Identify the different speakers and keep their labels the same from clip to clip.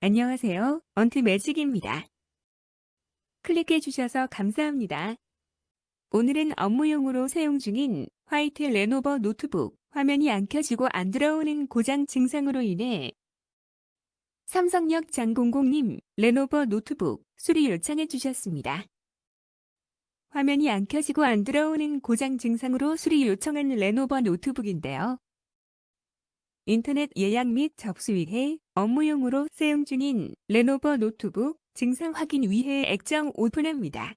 Speaker 1: 안녕하세요. 언트 매직입니다. 클릭해 주셔서 감사합니다. 오늘은 업무용으로 사용 중인 화이트 레노버 노트북 화면이 안 켜지고 안 들어오는 고장 증상으로 인해 삼성역 장공공님 레노버 노트북 수리 요청해 주셨습니다. 화면이 안 켜지고 안 들어오는 고장 증상으로 수리 요청한 레노버 노트북인데요. 인터넷 예약 및 접수 위해 업무용으로 사용 중인 레노버 노트북 증상 확인 위해 액정 오픈합니다.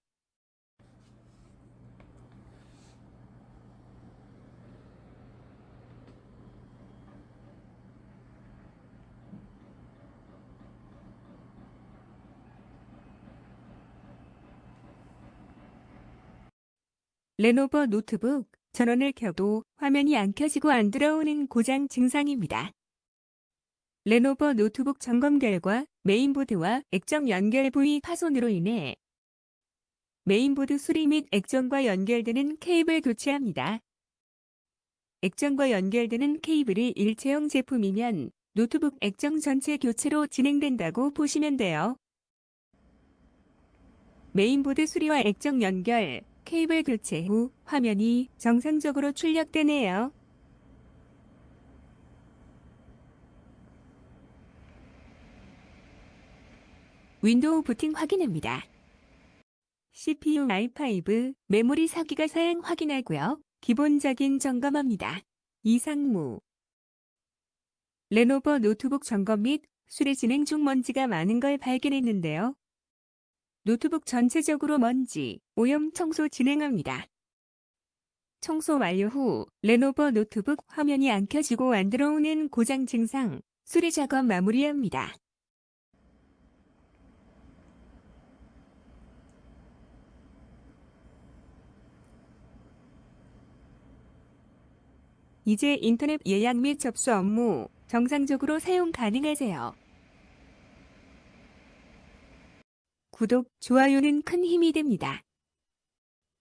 Speaker 1: 레노버 노트북 전원을 켜도 화면이 안 켜지고 안 들어오는 고장 증상입니다. 레노버 노트북 점검 결과 메인보드와 액정 연결 부위 파손으로 인해 메인보드 수리 및 액정과 연결되는 케이블 교체합니다. 액정과 연결되는 케이블이 일체형 제품이면 노트북 액정 전체 교체로 진행된다고 보시면 돼요. 메인보드 수리와 액정 연결, 케이블 교체 후 화면이 정상적으로 출력되네요. 윈도우 부팅 확인합니다. CPU i5 메모리 4기가 사양 확인하고요. 기본적인 점검합니다. 이상무 레노버 노트북 점검 및 수리 진행 중 먼지가 많은 걸 발견했는데요. 노트북 전체적으로 먼지, 오염 청소 진행합니다. 청소 완료 후 레노버 노트북 화면이 안 켜지고 안 들어오는 고장 증상 수리 작업 마무리합니다. 이제 인터넷 예약 및 접수 업무 정상적으로 사용 가능하세요. 구독, 좋아요는 큰 힘이 됩니다.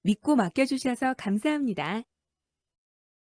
Speaker 1: 믿고 맡겨주셔서 감사합니다.